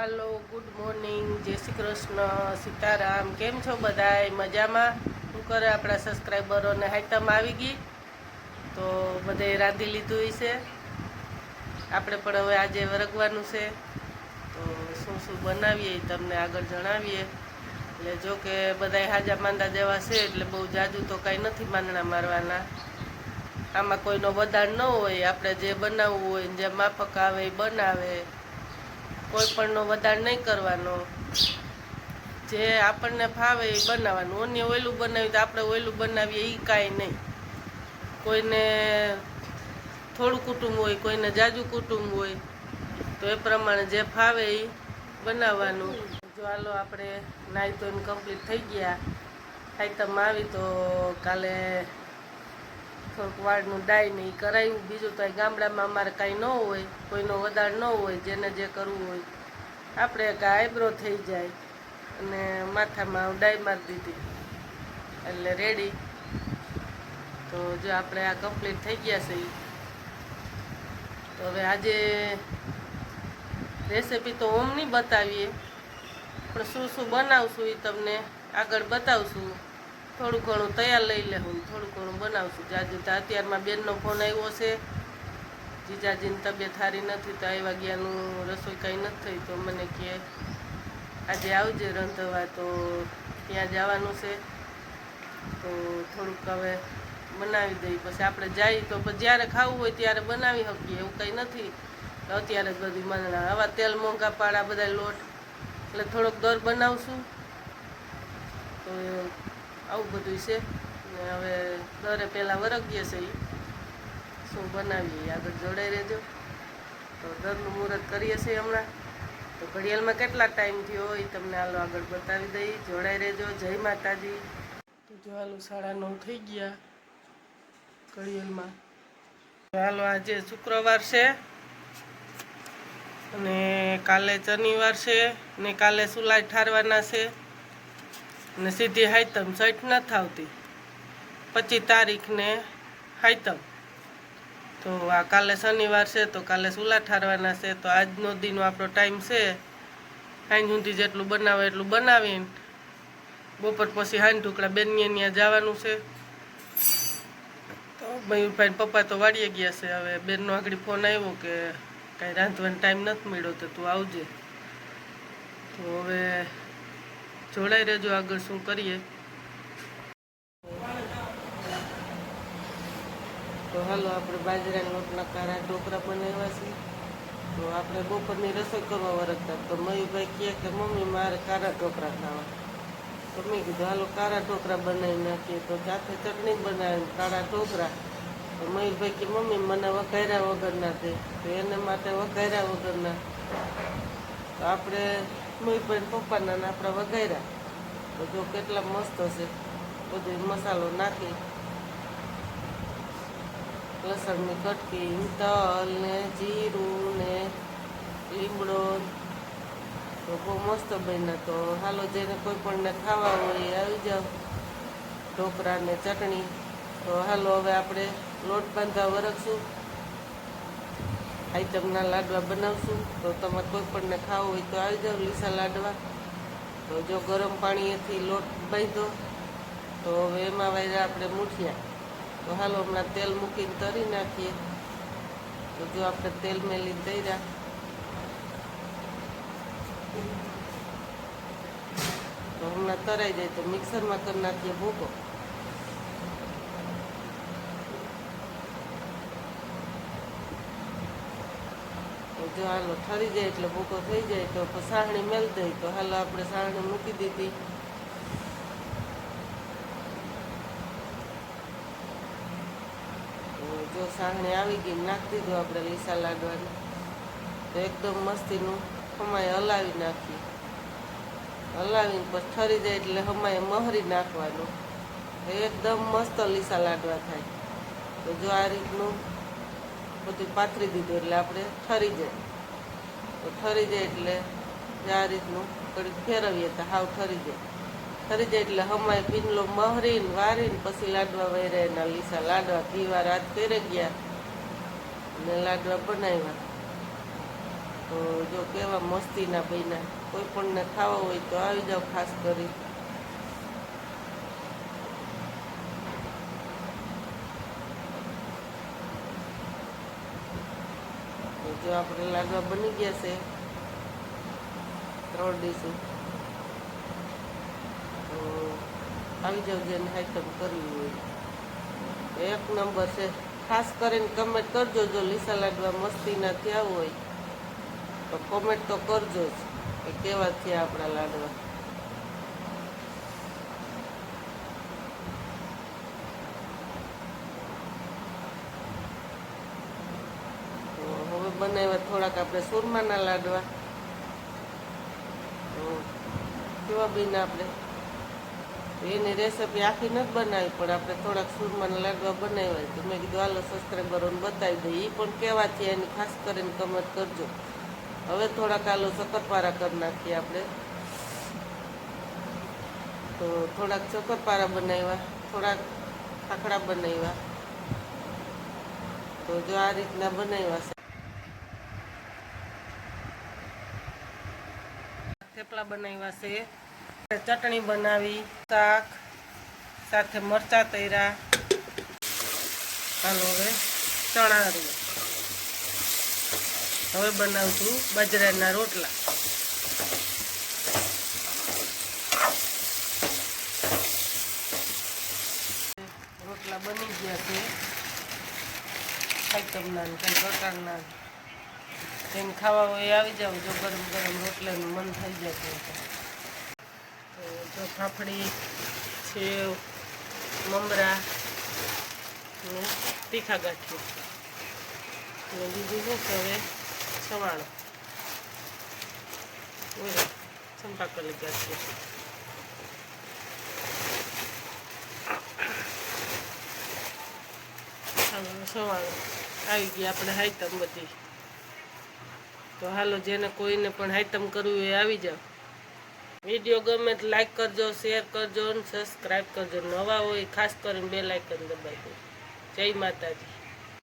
હાલો good morning જય શ્રી કૃષ્ણ, સીતારામ. કેમ છો બધાય? મજામાં? શું કરે આપણા સબસ્ક્રાઈબરોને હાઈતમ આવી ગઈ. તો બધે રાંધી લીધું છે. આપણે પણ હવે આજે વરગવાનું છે. તો શું શું બનાવીએ તમને આગળ જણાવીએ. એટલે જો કે બધાય હાજા માંદા જેવા છે, એટલે બહુ જાજુ તો કાંઈ નથી માંદણા મારવાના. આમાં કોઈનો વધાર ન હોય, આપણે જે બનાવવું હોય જે માફક આવે એ બનાવે. કોઈ પણનો વધાર નહીં કરવાનો. જે આપણને ફાવે એ બનાવવાનું. અન્ય ઓયલું બનાવી તો આપણે ઓયલું બનાવીએ એ કાંઈ નહીં. કોઈને થોડું કુટુંબ હોય, કોઈને જાજુ કુટુંબ હોય, તો એ પ્રમાણે જે ફાવે એ બનાવવાનું. જો હાલો આપણે નાહી ધોઈને કમ્પ્લીટ થઈ ગયા. આઈટમ આવી તો કાલે થોડુંક વાળનું ડાય નહીં કરાયું. બીજું તો ગામડામાં અમારે કાંઈ ન હોય, કોઈનો વધાર ન હોય, જેને જે કરવું હોય. આપણે એક આઈબ્રો થઈ જાય અને માથામાં ડાય મારી દીધી. એટલે રેડી તો જો આપણે આ કમ્પ્લીટ થઈ ગયા છે. તો હવે આજે રેસીપી તો ઓમ નહીં બતાવીએ, પણ શું શું બનાવશું એ તમને આગળ બતાવશું. થોડું ઘણું તૈયાર લઈ લેવું થોડું ઘણું બનાવશું. જાજુ તો અત્યારમાં બેનનો ફોન આવ્યો છે. જીજાજીની તબિયત સારી નથી તો આવ્યા ગયાનું રસોઈ કાંઈ નથી થઈ તો મને કહે, આજે આવજે રંધવા તો ત્યાં જવાનું છે. તો થોડુંક હવે બનાવી દઈ. પછી આપણે જઈએ તો પછી જ્યારે ખાવું હોય ત્યારે બનાવી શકીએ, એવું કંઈ નથી. અત્યારે બધી મને આવા તેલ, મોંઘા પાડા બધા લોટ. એટલે થોડોક દર બનાવશું. તો આવું બધું છે. ને હવે દરે પહેલાં વરગીએ છે એ શું બનાવીએ? આગળ જોડાઈ રહેજો. તો દરનું મુહૂર્ત કરીએ છીએ હમણાં. તો ઘડિયાળમાં કેટલા ટાઈમ થયો એ તમને હાલો આગળ બતાવી દઈ. જોડાઈ રહેજો. જય માતાજી. તો જો હાલો સાડા નવ થઈ ગયા ઘડિયાળમાં. હાલો આજે શુક્રવાર છે. અને કાલે શનિવાર છે. ને કાલે સુલાઈ ઠારવાના છે. ને સીધી હાઈતમ સઈટ નથી આવતી પચીસ તારીખને હાઈતમ. તો આ કાલે શનિવાર છે, તો કાલે સુલા ઠારવાના છે, તો આજનો દિનનો આપણો ટાઈમ છે. હાઈન સુધી જેટલું બનાવે એટલું બનાવીને બપોર પછી હાઈન ટુકડા બેનની ત્યાં જવાનું છે. તો મયુરભાઈ પપ્પા તો વાળીએ ગયા છે, હવે બેનનો આગળ ફોન આવ્યો કે કાંઈ રાંધવાનો ટાઈમ નથી મળ્યો, તો તું આવજે. તો હવે જોડાઈ રહેજો, આગળ શું કરીએ. તો હાલો, આપણે બાજરાના લોટના કારા ઢોકળા બનાવ્યા છે તો આપણે બપોરની રસોઈ કરવા વરસતા તો મયુભાઈ કહે કે, મમ્મી, મારે કારા ઢોકળા ખાવા. તો મેં કીધું, હાલો, કારા ઢોકળા બનાવી નાખીએ. તો સાથે ચટણી બનાવી કાળા ઢોકળા તો મયુરભાઈ કે મમ્મી, મને વઘાર્યા વગરના દે. તો એને માટે વઘાર્યા વગરના. તો આપણે મયુરભાઈ પપ્પાના આપણા વગાડ્યા તો જો કેટલા મસ્ત છે. બધો મસાલો નાખી. લસણની કટકી, તલ ને જીરું ને લીમડો. તો બહુ મસ્ત બન્યા. તો હાલો જેને કોઈ પણને ખાવા હોય આવી જાઓ. ઢોકળાને ચટણી. તો હાલો હવે આપણે લોટ બાંધવા વરખશું આઈટમના લાડવા બનાવશું. તો તમે કોઈ પણને ખાવું હોય તો આવી જાવ લીસા લાડવા. તો જો ગરમ પાણીએથી લોટ બાંધો. તો હવે એમાં વાયરા આપણે મૂઠિયા. તો હાલો હમણાં તેલ મૂકીને તરી નાખીએ. તો જો આપણે તેલ મેલી તર્યા તો હમણાં તરાઈ જાય તો મિક્સરમાં કરી નાખીએ ભૂકો. જો હાલો ઠરી જાય એટલે ભૂકો થઈ જાય તો સાહણી મેલ દઈ. તો હાલો આપણે સાહણી મૂકી દીધી. જો સાહણી આવી ગઈ નાખી દીધું આપણે લીસા લાડવાનું. તો એકદમ મસ્તીનું હમાય હલાવી નાખી હલાવીને પછી ઠરી જાય એટલે હમાય મહરી નાખવાનું. એકદમ મસ્ત લીસા લાડવા થાય. તો જો આ રીતનું બધું પાથરી દીધું એટલે આપણે ઠરી જાય. તો ઠરી જાય એટલે આ રીતનું કડીક ફેરવીએ તો હાવ ઠરી જાય. ઠરી જાય એટલે હમાય પીનલો મહરીને, વારીને, પછી લાડવા વૈરા એના લીસા લાડવા ઘીવા રાત ફેરે ગયા. અને લાડવા બનાવ્યા. તો જો કેવા મસ્તીના બન્યા. કોઈ પણને ખાવા હોય તો આવી જાઓ ખાસ કરી. જો આપણે લાડવા બની ગયા છે. ત્રણ ડીશું તો આવી જાવ જેને આઈટમ કરવી હોય. એક નંબર છે. ખાસ કરીને કમેન્ટ કરજો જો લીસા લાડવા મસ્તીના થયા હોય. તો કોમેન્ટ તો કરજો જ કે કેવા થયા આપણા લાડવા તો હવે બનાવ્યા, થોડાક આપણે સુરમાના લાડવા. કેવા બીના આપણે. એની રેસીપી આખી નથી બનાવી, પણ આપણે થોડાક સુરમાના લાડવા બનાવ્યા તો મેં કીધું, હાલો સબસ્ક્રાઈબરોને બતાવી દઈએ. એ પણ કેવા છે, એની ખાસ કરીને કમેન્ટ કરજો. હવે થોડાક આલો શક્કરપારા કરી નાખીએ આપણે. તો થોડાક શક્કરપારા બનાવ્યા, થોડાક ખાખડા બનાવ્યા. તો જો આ રીતના બનાવ્યા થેપલા બનાવ્યા છે. ચટણી બનાવી, શાક, સાથે મરચા તૈરા ચાલો હવે ચણા હવે બનાવશું બાજરાના રોટલા. રોટલા બની ગયા છે. આઈટમના ને કંઈ પ્રકારના જેમ ખાવા હોય આવી જાવ, જો ગરમ ગરમ રોટલાનું મન થઈ જતું તો. જો ફાફડી સેવ મમરા ને તીખા ગાંઠિયું અને બીજું શું છે હવે? સવાણું ઓય ચંપાકલી ગાંઠિયા સવાણું આવી ગઈ આપણે હાઈટમ બધી. તો હાલો, જેને કોઈને પણ હાઈટમ કરવું એ આવી જાવ વીડિયો ગમે તો લાઇક કરજો શેર કરજો અને સબસ્ક્રાઈબ કરજો. નવા હોય ખાસ કરીને બે લાઇકન દબાવી દો. જય માતાજી.